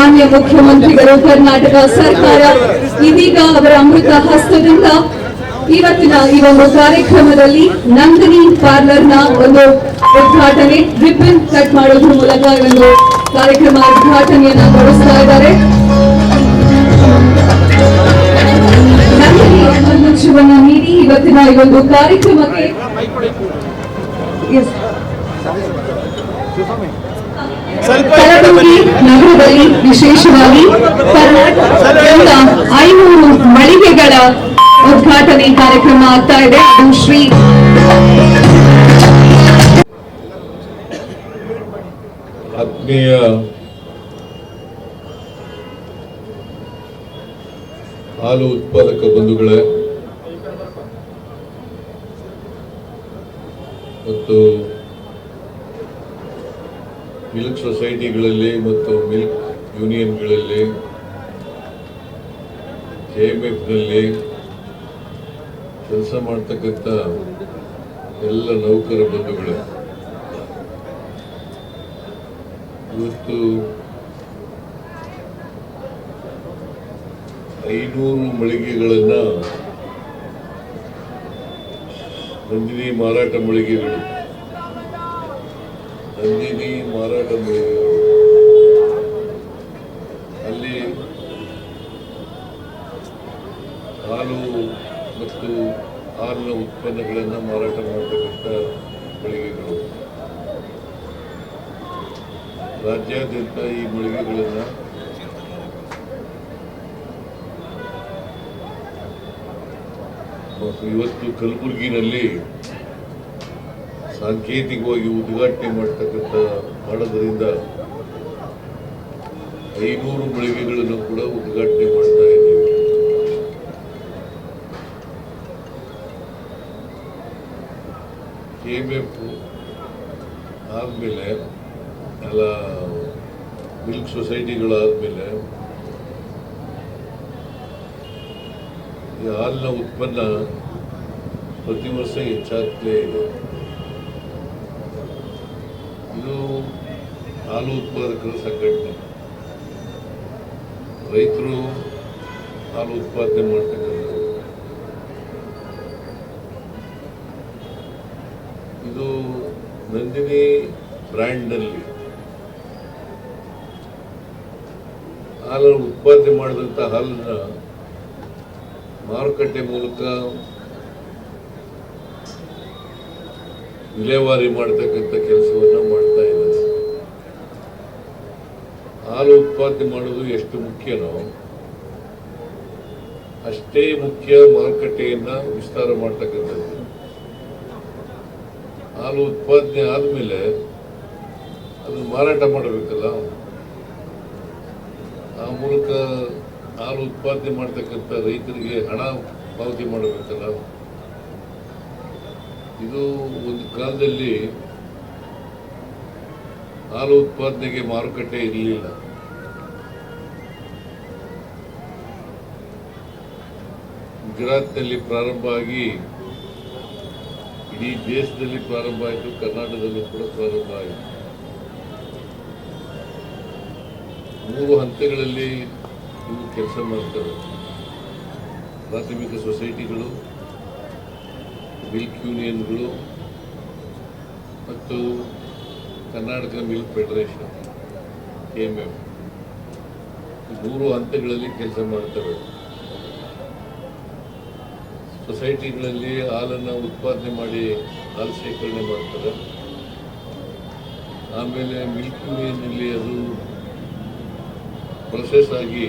ಮಾನ್ಯ ಮುಖ್ಯಮಂತ್ರಿಗಳು, ಕರ್ನಾಟಕ ಸರ್ಕಾರ ಇದೀಗ ಅವರ ಅಮೃತ ಹಸ್ತದಿಂದ ಇವತ್ತಿನ ಈ ಒಂದು ಕಾರ್ಯಕ್ರಮದಲ್ಲಿ ನಂದಿನಿ ಪಾರ್ಲರ್ನ ಒಂದು ಉದ್ಘಾಟನೆ, ರಿಬ್ಬನ್ ಕಟ್ ಮಾಡೋದ್ರ ಮೂಲಕ ಈ ಒಂದು ಕಾರ್ಯಕ್ರಮ ಉದ್ಘಾಟನೆಯನ್ನ ನಡೆಸ್ತಾ ಇದ್ದಾರೆ ನಂದಿನಿ ನೀಡಿ ಇವತ್ತಿನ ಈ ಒಂದು ಕಾರ್ಯಕ್ರಮಕ್ಕೆ. ಕಲಬುರಗಿ ನಗರದಲ್ಲಿ ವಿಶೇಷವಾಗಿ ಕರ್ನಾಟಕದಿಂದ ಐನೂರು ಮಳಿಗೆಗಳ ಉದ್ಘಾಟನೆ ಕಾರ್ಯಕ್ರಮ ಆಗ್ತಾ ಇದೆ. ಅದು ಶ್ರೀ ಆತ್ಮೀಯ ಹಾಲು ಉತ್ಪಾದಕ ಬಂಧುಗಳೇ ಮತ್ತು ಮಿಲ್ಕ್ ಸೊಸೈಟಿಗಳಲ್ಲಿ ಮತ್ತು ಮಿಲ್ಕ್ ಯೂನಿಯನ್ಗಳಲ್ಲಿ ಕೆ ಎಂ ಎಫ್ನಲ್ಲಿ ಕೆಲಸ ಮಾಡ್ತಕ್ಕಂಥ ಎಲ್ಲ ನೌಕರ ಬಂಧುಗಳು, ಇವತ್ತು ಐನೂರು ಮಳಿಗೆಗಳನ್ನು ನಂದಿನಿ ಮಾರಾಟ ಮಳಿಗೆಗಳು. ನಂದಿನಿ ಮಾರಾಟ ಅಲ್ಲಿ ಹಾಲು ಮತ್ತು ಹಾಲಿನ ಉತ್ಪನ್ನಗಳನ್ನು ಮಾರಾಟ ಮಾಡತಕ್ಕಂಥ ಮಳಿಗೆಗಳು. ರಾಜ್ಯಾದ್ಯಂತ ಈ ಮಳಿಗೆಗಳನ್ನು ಇವತ್ತು ಕಲಬುರಗಿನಲ್ಲಿ ಸಾಂಕೇತಿಕವಾಗಿ ಉದ್ಘಾಟನೆ ಮಾಡ್ತಕ್ಕಂಥ ಮಾಡೋದ್ರಿಂದ ಐನೂರು ಮಳಿಗೆಗಳನ್ನು ಕೂಡ ಉದ್ಘಾಟನೆ ಮಾಡ್ತಾ ಇದ್ದೀವಿ. ಕೆ ಎಂ ಆದಮೇಲೆ ಎಲ್ಲ ಮಿಲ್ಕ್ ಸೊಸೈಟಿಗಳಾದಮೇಲೆ ಈ ಹಾಲಿನ ಉತ್ಪನ್ನ ಪ್ರತಿ ವರ್ಷ ಹೆಚ್ಚಾಗ್ತಲೇ ಇದೆ. ಇದು ಹಾಲು ಉತ್ಪಾದಕರ ಸಂಘಟನೆ. ರೈತರು ಹಾಲು ಉತ್ಪಾದನೆ ಮಾಡ್ತಕ್ಕಂಥದ್ದು. ಇದು ನಂದಿನಿ ಬ್ರ್ಯಾಂಡ್ನಲ್ಲಿ ಹಾಲನ್ನು ಉತ್ಪಾದನೆ ಮಾಡಿದಂಥ ಹಾಲನ್ನು ಮಾರುಕಟ್ಟೆ ಮೂಲಕ ವಿಲೇವಾರಿ ಮಾಡತಕ್ಕಂಥ ಕೆಲಸವನ್ನು ಮಾಡ್ತಾ ಇದ್ದಾರೆ. ಹಾಲು ಉತ್ಪಾದನೆ ಮಾಡೋದು ಎಷ್ಟು ಮುಖ್ಯನೋ, ಅಷ್ಟೇ ಮುಖ್ಯ ಮಾರುಕಟ್ಟೆಯನ್ನ ವಿಸ್ತಾರ ಮಾಡ್ತಕ್ಕಂಥದ್ದು. ಹಾಲು ಉತ್ಪಾದನೆ ಆದ್ಮೇಲೆ ಅದನ್ನು ಮಾರಾಟ ಮಾಡಬೇಕಲ್ಲ. ಆ ಮೂಲಕ ಹಾಲು ಉತ್ಪಾದನೆ ಮಾಡ್ತಕ್ಕಂಥ ರೈತರಿಗೆ ಹಣ ಪಾವತಿ ಮಾಡಬೇಕಲ್ಲ. ಇದು ಒಂದು ಕಾಲದಲ್ಲಿ ಹಾಲು ಉತ್ಪಾದನೆಗೆ ಮಾರುಕಟ್ಟೆ ಇರಲಿಲ್ಲ. ಗುಜರಾತ್ನಲ್ಲಿ ಪ್ರಾರಂಭ ಆಗಿ ಇಡೀ ದೇಶದಲ್ಲಿ ಪ್ರಾರಂಭ ಆಯಿತು, ಕರ್ನಾಟಕದಲ್ಲೂ ಕೂಡ ಪ್ರಾರಂಭ ಆಯಿತು. ಮೂರು ಹಂತಗಳಲ್ಲಿ ಇವು ಕೆಲಸ ಮಾಡ್ತಾರೆ ಪ್ರಾಥಮಿಕ ಸೊಸೈಟಿಗಳು ಮಿಲ್ಕ್ ಯೂನಿಯನ್ಗಳು ಮತ್ತು Karnataka milk federation, K M F ಮೂರು ಹಂತಗಳಲ್ಲಿ ಕೆಲಸ ಮಾಡ್ತವೆ ಸೊಸೈಟಿಗಳಲ್ಲಿ ಹಾಲನ್ನು ಉತ್ಪಾದನೆ ಮಾಡಿ ಹಾಲು ಶೇಖರಣೆ ಮಾಡ್ತಾರೆ. ಆಮೇಲೆ ಮಿಲ್ಕ್ ಯೂನಿಯನ್ನಲ್ಲಿ ಅದು ಪ್ರೊಸೆಸ್ ಆಗಿ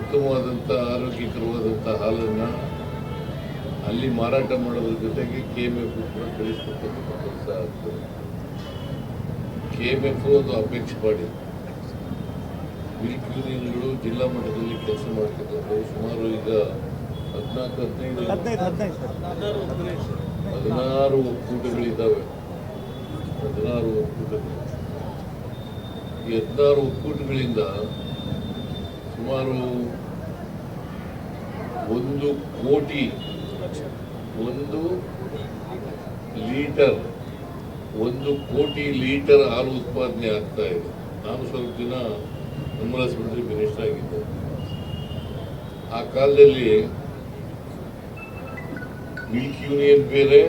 ಉತ್ತಮವಾದಂಥ ಆರೋಗ್ಯಕರವಾದಂಥ ಹಾಲನ್ನು ಅಲ್ಲಿ ಮಾರಾಟ ಮಾಡೋದ್ರ ಜೊತೆಗೆ ಕೆ ಎಂ ಎಫ್ ಕೂಡ ಕಳಿಸ್ತಕ್ಕಂಥ ಕೆಲಸ ಆಗ್ತದೆ. ಕೆ ಎಂ ಎಫ್ ಒಂದು ಅಪೇಕ್ಷೆ ಮಾಡಿ. ಮಿಲ್ಕ್ ಯೂನಿಯನ್ಗಳು ಜಿಲ್ಲಾ ಮಟ್ಟದಲ್ಲಿ ಕೆಲಸ ಮಾಡ್ತಕ್ಕಂಥವು ಸುಮಾರು ಈಗ ಹದಿನಾಲ್ಕು ಹದಿನೈದು ಹದಿನಾರು ಒಕ್ಕೂಟಗಳಿದ್ದಾವೆ ಹದಿನಾರು ಒಕ್ಕೂಟಗಳು. ಈ ಹದಿನಾರು ಒಕ್ಕೂಟಗಳಿಂದ ಸುಮಾರು ಒಂದು ಕೋಟಿ ಒಂದು ಲೀಟರ್, ಒಂದು ಕೋಟಿ ಲೀಟರ್ ಹಾಲು ಉತ್ಪಾದನೆ ಆಗ್ತಾ ಇದೆ. ನಾನು ಸ್ವಲ್ಪ ದಿನ ಸ್ಮೃತಿ ಮಿನಿಸ್ಟರ್ ಆಗಿದ್ದೆ. ಆ ಕಾಲದಲ್ಲಿ ಮಿಲ್ಕ್ ಯೂನಿಯನ್ ಬೇರೆ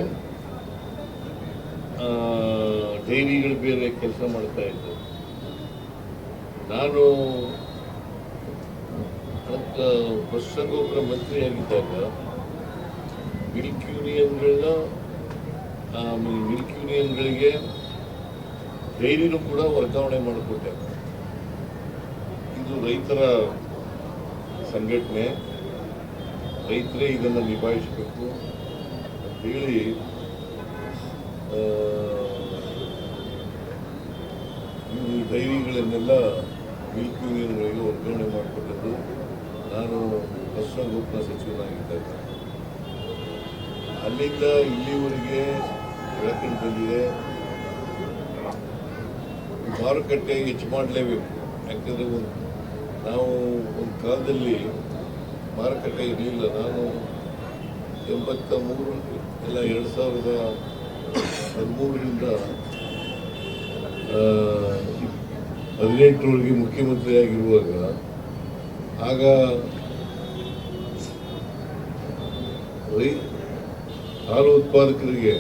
ಡೈರಿಗಳು ಬೇರೆ ಕೆಲಸ ಮಾಡ್ತಾ ಇದ್ದೆ. ನಾನು ಅದಕ್ಕೆ ಪಶುಸಂಗೋಪನ ಮಿಲ್ಕ್ ಯೂನಿಯನ್ಗಳನ್ನ ಮಿಲ್ಕ್ ಯೂನಿಯನ್ಗಳಿಗೆ ಡೈರಿನೂ ಕೂಡ ವರ್ಗಾವಣೆ ಮಾಡಿಕೊಟ್ಟೆ. ಇದು ರೈತರ ಸಂಘಟನೆ. ರೈತರೇ ಇದನ್ನು ನಿಭಾಯಿಸಬೇಕು ಆ, ಈ ಡೈರಿಗಳನ್ನೆಲ್ಲ ಮಿಲ್ಕ್ ಯೂನಿಯನ್ಗಳಿಗೆ ವರ್ಗಾವಣೆ ಮಾಡಿಕೊಟ್ಟದ್ದು. ನಾನು ಪಶುಸಂಗೋಪನಾ ಸಚಿವನಾಗಿದ್ದಾಗ. ಅಲ್ಲಿಂದ ಇಲ್ಲಿವರೆಗೆ ಬೆಳಕಿನ ಬಂದಿದೆ. ಮಾರುಕಟ್ಟೆ ಹೆಚ್ಚು ಮಾಡಲೇಬೇಕು. ಯಾಕಂದರೆ ಒಂದು ನಾವು ಒಂದು ಕಾಲದಲ್ಲಿ ಮಾರುಕಟ್ಟೆ ಇರಲಿಲ್ಲ. ನಾನು ಎಂಬತ್ತ ಮೂರು ಇಲ್ಲ, ಎರಡು ಸಾವಿರದ ಹದಿಮೂರರಿಂದ ಹದಿನೆಂಟರವರೆಗೆ ಮುಖ್ಯಮಂತ್ರಿ ಆಗಿರುವಾಗ ಆಗ ಹಾಲು ಉತ್ಪಾದಕರಿಗೆ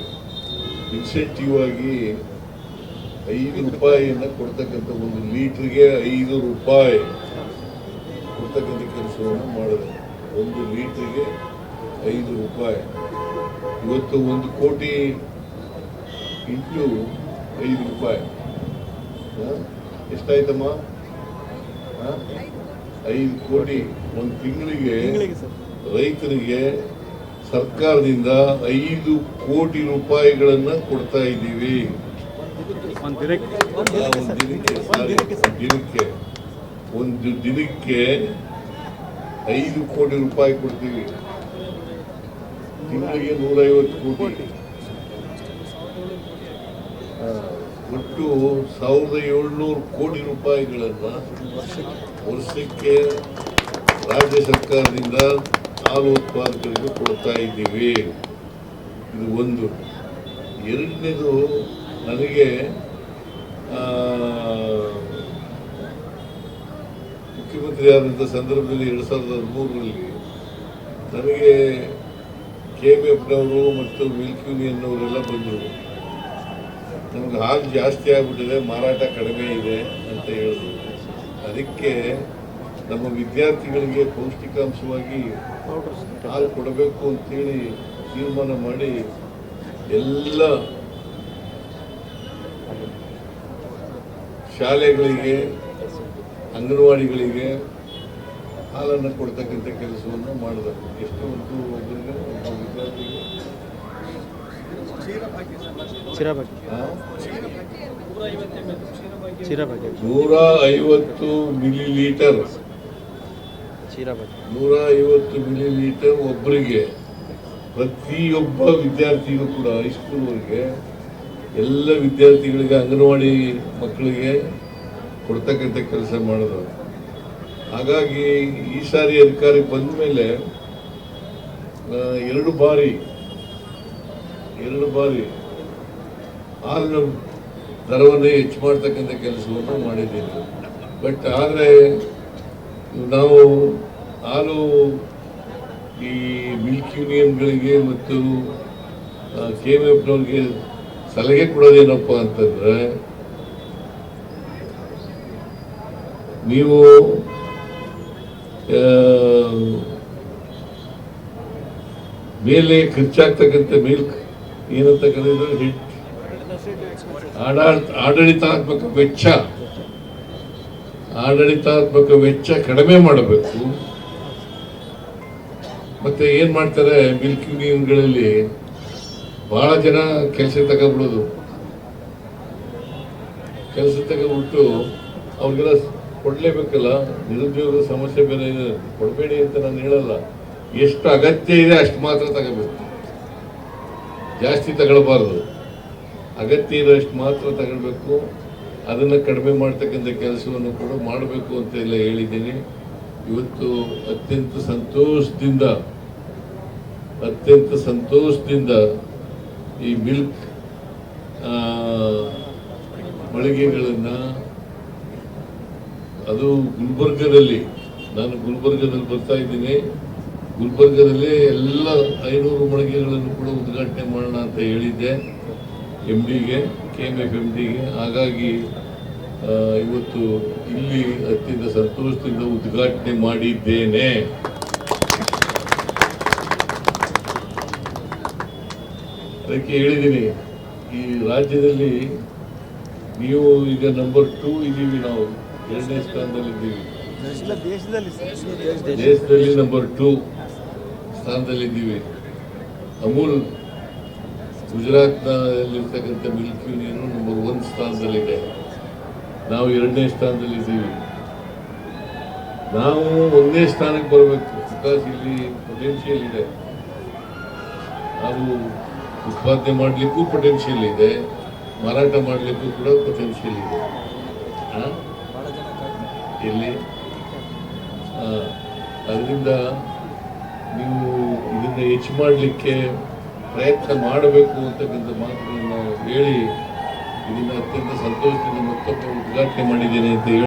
ಇನ್ಸೆಂಟಿವ್ ಆಗಿ ಐದು ರೂಪಾಯಿಯನ್ನು ಕೊಡ್ತಕ್ಕಂಥ ಒಂದು ಲೀಟ್ರಿಗೆ ಐದು ರೂಪಾಯಿ ಕೊಡ್ತಕ್ಕಂಥ ಕೆಲಸವನ್ನು ಮಾಡಿದೆ. ಒಂದು ಲೀಟ್ರಿಗೆ ಐದು ರೂಪಾಯಿ. ಇವತ್ತು ಒಂದು ಕೋಟಿ ಇಂಟು ಐದು ರೂಪಾಯಿ? ಎಷ್ಟಾಯ್ತಮ್ಮ? ಐದು ಕೋಟಿ. ಒಂದು ತಿಂಗಳಿಗೆ ರೈತರಿಗೆ ಸರ್ಕಾರದಿಂದ ಐದು ಕೋಟಿ ರೂಪಾಯಿಗಳನ್ನ ಕೊಡ್ತಾ ಇದ್ದೀವಿ. ಒಂದು ದಿನಕ್ಕೆ. ಒಂದು ದಿನಕ್ಕೆ ಐದು ಕೋಟಿ ರೂಪಾಯಿ ಕೊಡ್ತೀವಿ. ತಿಂಗಳಿಗೆ ನೂರೈವತ್ತು ಕೋಟಿ. ಒಟ್ಟು ಸಾವಿರದ ಏಳ್ನೂರು ಕೋಟಿ ರೂಪಾಯಿಗಳನ್ನು ವರ್ಷಕ್ಕೆ ರಾಜ್ಯ ಸರ್ಕಾರದಿಂದ ಹಾಲು ಉತ್ಪಾದಕರಿಗೆ ಕೊಡ್ತಾ ಇದ್ದೀವಿ. ಇದು ಒಂದು. ಎರಡನೇದು ನನಗೆ ಮುಖ್ಯಮಂತ್ರಿ ಆದಂಥ ಸಂದರ್ಭದಲ್ಲಿ ಎರಡು ಸಾವಿರದ ಹದಿಮೂರರಲ್ಲಿ ನನಗೆ ಕೆ ಬಿ ಎಫ್ನವರು ಮತ್ತು ಮಿಲ್ಕ್ ಯೂನಿಯನ್ನವರೆಲ್ಲ ಬಂದರು. ನಮ್ಗೆ ಹಾಲು ಜಾಸ್ತಿ ಆಗಿಬಿಟ್ಟಿದೆ, ಮಾರಾಟ ಕಡಿಮೆ ಇದೆ ಅಂತ ಹೇಳಿದ್ರು. ಅದಕ್ಕೆ ನಮ್ಮ ವಿದ್ಯಾರ್ಥಿಗಳಿಗೆ ಪೌಷ್ಟಿಕಾಂಶವಾಗಿ ಹಾಲು ಕೊಡಬೇಕು ಅಂತೇಳಿ ತೀರ್ಮಾನ ಮಾಡಿ ಎಲ್ಲ ಶಾಲೆಗಳಿಗೆ ಅಂಗನವಾಡಿಗಳಿಗೆ ಹಾಲನ್ನು ಕೊಡ್ತಕ್ಕಂಥ ಕೆಲಸವನ್ನು ಮಾಡಬೇಕು. ಎಷ್ಟು ಒಂದು ಒಬ್ಬರಿಗೆ ನೂರ ಐವತ್ತು ಮಿಲಿ ಲೀಟರ್ ನೂರ ಐವತ್ತು ಮಿಲಿ ಲೀಟರ್ ಒಬ್ಬರಿಗೆ, ಪ್ರತಿಯೊಬ್ಬ ವಿದ್ಯಾರ್ಥಿಗೂ ಕೂಡ ಹೈಸ್ಕೂಲ್ವರೆಗೆ ಎಲ್ಲ ವಿದ್ಯಾರ್ಥಿಗಳಿಗೆ, ಅಂಗನವಾಡಿ ಮಕ್ಕಳಿಗೆ ಕೊಡ್ತಕ್ಕಂಥ ಕೆಲಸ ಮಾಡಿದ್ರು ಹಾಗಾಗಿ ಈ ಸಾರಿ ಅಧಿಕಾರಿ ಬಂದ ಮೇಲೆ ಎರಡು ಬಾರಿ ಎರಡು ಬಾರಿ ಹಾಲಿನ ದರವನ್ನೇ ಹೆಚ್ಚು ಮಾಡ್ತಕ್ಕಂಥ ಕೆಲಸವನ್ನು ಮಾಡಿದ್ದೀನಿ. ಬಟ್ ಆದರೆ ನಾವು ಹಾಲು ಈ ಮಿಲ್ಕ್ ಯೂನಿಯನ್ಗಳಿಗೆ ಮತ್ತು ಕೆ ಎಂ ಎಫ್ನವ್ರಿಗೆ ಸಲಹೆ ಕೊಡೋದೇನಪ್ಪ ಅಂತಂದ್ರೆ, ನೀವು ಮೇಲೆ ಖರ್ಚಾಗ್ತಕ್ಕಂಥ ಮಿಲ್ಕ್ ಏನಂತ ಕರೆದ್ರೆ ಆಡಳಿತಾತ್ಮಕ ವೆಚ್ಚ ಆಡಳಿತಾತ್ಮಕ ವೆಚ್ಚ ಕಡಿಮೆ ಮಾಡಬೇಕು. ಮತ್ತೆ ಏನ್ ಮಾಡ್ತಾರೆ, ಮಿಲ್ಕ್ ಯೂನಿಯನ್ಗಳಲ್ಲಿ ಬಹಳ ಜನ ಕೆಲಸ ತಗೊಬಿಡೋದು ಕೆಲಸ ತಗೊಬಿಟ್ಟು ಅವ್ರಿಗೆಲ್ಲ ಕೊಡ್ಲೇಬೇಕಲ್ಲ ನಿರುದ್ಯೋಗ ಸಮಸ್ಯೆ ಬೇರೆ ಕೊಡಬೇಡಿ ಅಂತ ನಾನು ಹೇಳಲ್ಲ. ಎಷ್ಟು ಅಗತ್ಯ ಇದೆ ಅಷ್ಟು ಮಾತ್ರ ತಗೋಬೇಕು. ಜಾಸ್ತಿ ತಗೊಳ್ಬಾರ್ದು. ಅಗತ್ಯ ಇರೋಷ್ಟು ಮಾತ್ರ ತಗೊಳ್ಬೇಕು. ಅದನ್ನು ಕಡಿಮೆ ಮಾಡ್ತಕ್ಕಂಥ ಕೆಲಸವನ್ನು ಕೂಡ ಮಾಡಬೇಕು ಅಂತೆಲ್ಲ ಹೇಳಿದ್ದೀನಿ. ಇವತ್ತು ಅತ್ಯಂತ ಸಂತೋಷದಿಂದ ಅತ್ಯಂತ ಸಂತೋಷದಿಂದ ಈ ಮಿಲ್ಕ್ ಮಳಿಗೆಗಳನ್ನು ಅದು ಗುಲ್ಬರ್ಗದಲ್ಲಿ, ನಾನು ಗುಲ್ಬರ್ಗದಲ್ಲಿ ಬರ್ತಾ ಇದ್ದೀನಿ. ಗುಲ್ಬರ್ಗದಲ್ಲಿ ಎಲ್ಲ ಐನೂರು ಮಳಿಗೆಗಳನ್ನು ಕೂಡ ಉದ್ಘಾಟನೆ ಮಾಡೋಣ ಅಂತ ಹೇಳಿದ್ದೆ. ಎಂ ಡಿಗೆ ಕೆ ಎಂ ಎಫ್ ಎಂ ಡಿಗೆ ಹಾಗಾಗಿ ಇವತ್ತು ಇಲ್ಲಿ ಅತ್ಯಂತ ಸಂತೋಷದಿಂದ ಉದ್ಘಾಟನೆ ಮಾಡಿದ್ದೇನೆ. ಅದಕ್ಕೆ ಹೇಳಿದ್ದೀನಿ ಈ ರಾಜ್ಯದಲ್ಲಿ ನೀವು ಈಗ ನಂಬರ್ ಟೂ ಇದ್ದೀವಿ ನಾವು. ಎರಡನೇ ಸ್ಥಾನದಲ್ಲಿದ್ದೀವಿ. ದೇಶದಲ್ಲಿ ನಂಬರ್ ಟೂ ಸ್ಥಾನದಲ್ಲಿದ್ದೀವಿ. ಅಮೂಲ್ ಗುಜರಾತ್ನಲ್ಲಿರ್ತಕ್ಕಂಥ ಮಿಲ್ಕ್ ಯೂನಿಯನ್ ನಂಬರ್ ಒನ್ ಸ್ಥಾನದಲ್ಲಿದೆ. ನಾವು ಎರಡನೇ ಸ್ಥಾನದಲ್ಲಿದ್ದೀವಿ ನಾವು ಒಂದೇ ಸ್ಥಾನಕ್ಕೆ ಬರಬೇಕು. ಬಿಕಾಸ್ ಇಲ್ಲಿ ಪೊಟೆನ್ಷಿಯಲ್ ಇದೆ. ನಾವು ಉತ್ಪಾದನೆ ಮಾಡಲಿಕ್ಕೂ ಪೊಟೆನ್ಷಿಯಲ್ ಇದೆ. ಮಾರಾಟ ಮಾಡಲಿಕ್ಕೂ ಕೂಡ ಪೊಟೆನ್ಷಿಯಲ್ ಇದೆ. ಇಲ್ಲಿ ಅದರಿಂದ ನೀವು ಇದನ್ನು ಹೆಚ್ಚು ಮಾಡಲಿಕ್ಕೆ ಪ್ರಯತ್ನ ಮಾಡಬೇಕು ಅಂತಕ್ಕಂಥ ಮಾತುಗಳನ್ನು ಹೇಳಿ ಇದನ್ನು ಅತ್ಯಂತ ಸಂತೋಷದಿಂದ ಮತ್ತೊಬ್ಬ ಉದ್ಘಾಟನೆ ಮಾಡಿದ್ದೇನೆ ಅಂತ ಹೇಳಿ